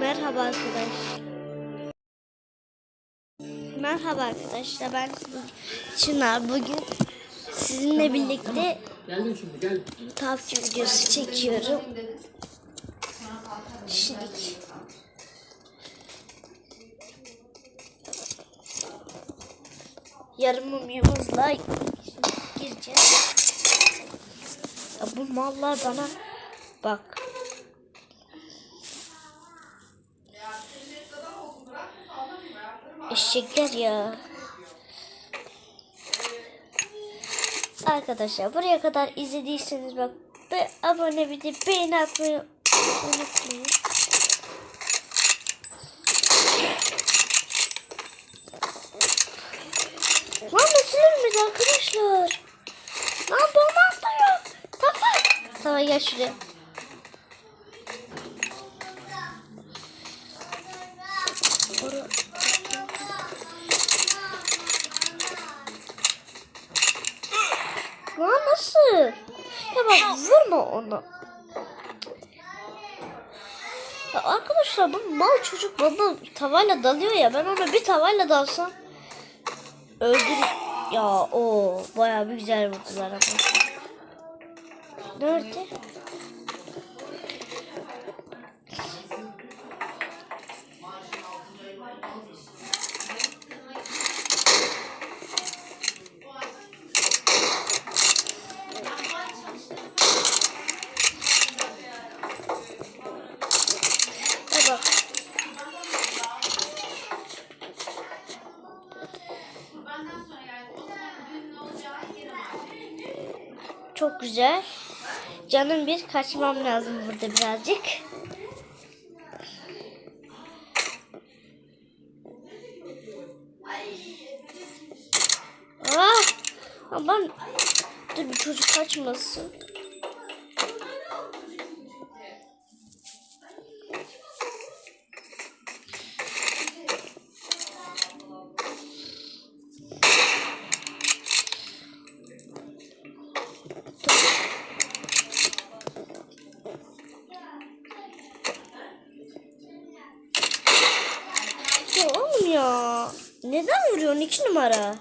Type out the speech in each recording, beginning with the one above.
Merhaba arkadaş. Merhaba arkadaşlar ben Çınar bugün sizinle birlikte tavsiye videosu çekiyorum. Şimdi yarım mumyamızla gireceğiz. Ya bu mallar bana bak. Eşekler ya. Arkadaşlar buraya kadar izlediyseniz bak be, abone bir de beğeni atmayı unutmayın. Lan nasıl arkadaşlar? Lan bomba atlıyor. Tafa. Tafa gel şuraya. Bak vurma onu. Ya arkadaşlar bu mal çocuk bana tavayla dalıyor ya. Ben ona bir tavayla dalsam öldür. Ya o bayağı bir güzel vurdular ama. Nerede? Çok güzel. Canım bir kaçmam lazım burada birazcık. Ah! Aman dur bir çocuk kaçmasın. Neden vuruyorsun iki numara?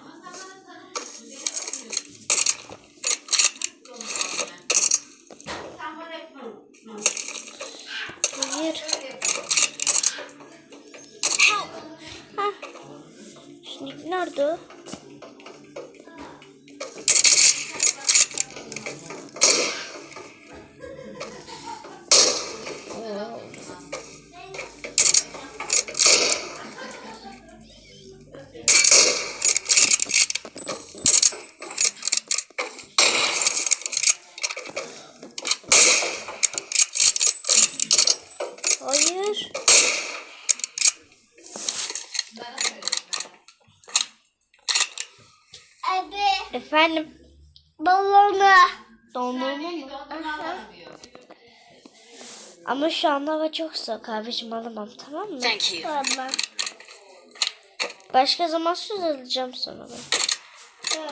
Hayır. Hah. Şimdi nerede? Efendim. balonu. Dondurma mı? Ama şu anda hava çok soğuk abicim alamam tamam mı? Thank you. Tamam. Başka zaman söz alacağım sana ben. Tamam.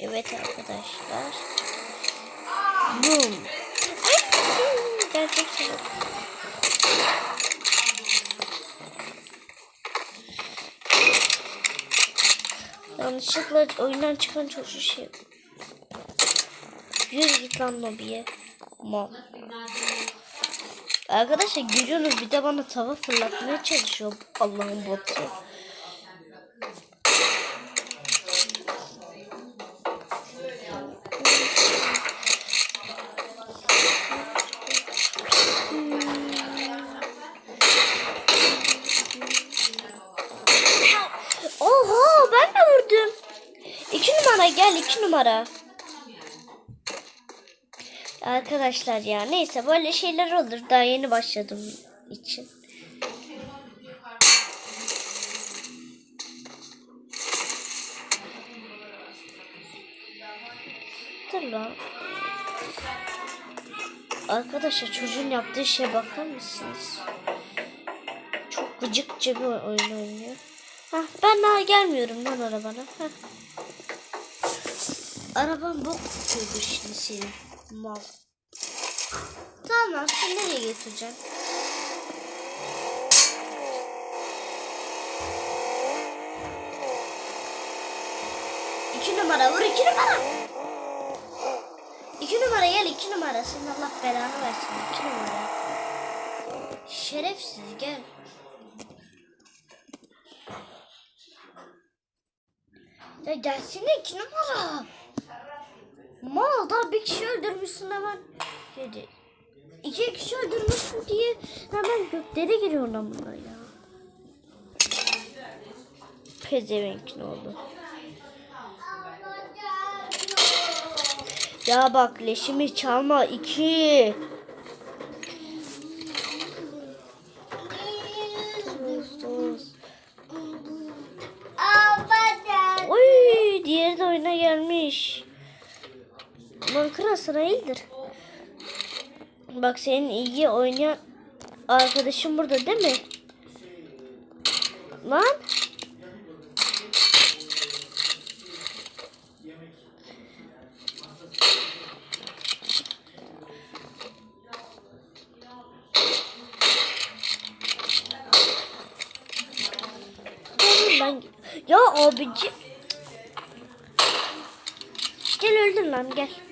Evet arkadaşlar. Boom. Gerçekten. Yanlışlıkla oyundan çıkan çocuğu şey. Yürü git lan lobiye. Mal. Arkadaşlar görüyorsunuz bir de bana tava fırlatmaya çalışıyor Allah'ın botu. Numara. Arkadaşlar ya neyse böyle şeyler olur. Daha yeni başladım için. Dur lan. Arkadaşlar çocuğun yaptığı şeye bakar mısınız? Çok gıcıkça bir oyun oynuyor. Hah, ben daha gelmiyorum lan arabana. Hah. Araban bok tutuyordu şimdi senin. Mal. Tamam sen nereye götüreceksin? İki numara vur iki numara. İki numara gel iki numara. Senin Allah belanı versin iki numara. Şerefsiz gel. Ya gelsene iki numara. Bir kişi öldürmüşsün hemen. Dedi. İki kişi öldürmüşsün diye hemen göklere giriyor lan bunlar ya. Pezevenk ne oldu? Ya bak leşimi çalma iki. Oy diğeri de oyuna gelmiş. Lan kral sıra iyidir. Bak senin iyi oynayan arkadaşın burada değil mi? Lan. Ya abici. Gel öldür lan gel.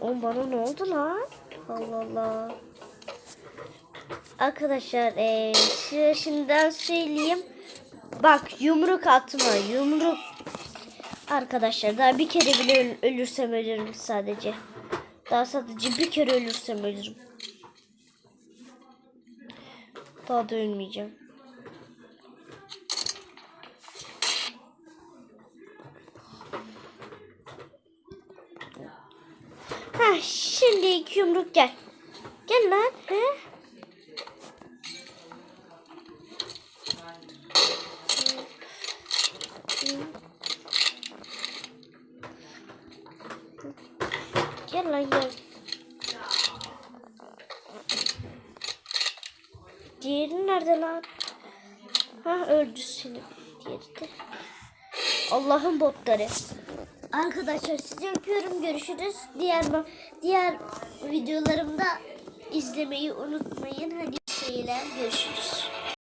Oğlum bana ne oldu lan? Allah Allah. Arkadaşlar eee size şimdiden söyleyeyim. Bak yumruk atma yumruk. Arkadaşlar daha bir kere bile öl- ölürsem ölürüm sadece. Daha sadece bir kere ölürsem ölürüm. Daha da ölmeyeceğim. Ha şimdi iki yumruk gel. Gel lan. He? Gel lan gel. Diğeri nerede lan? Ha öldü seni. Diğeri de. Allah'ın botları. Arkadaşlar sizi öpüyorum. Görüşürüz. Diğer diğer videolarımda izlemeyi unutmayın. Hadi şeyler görüşürüz.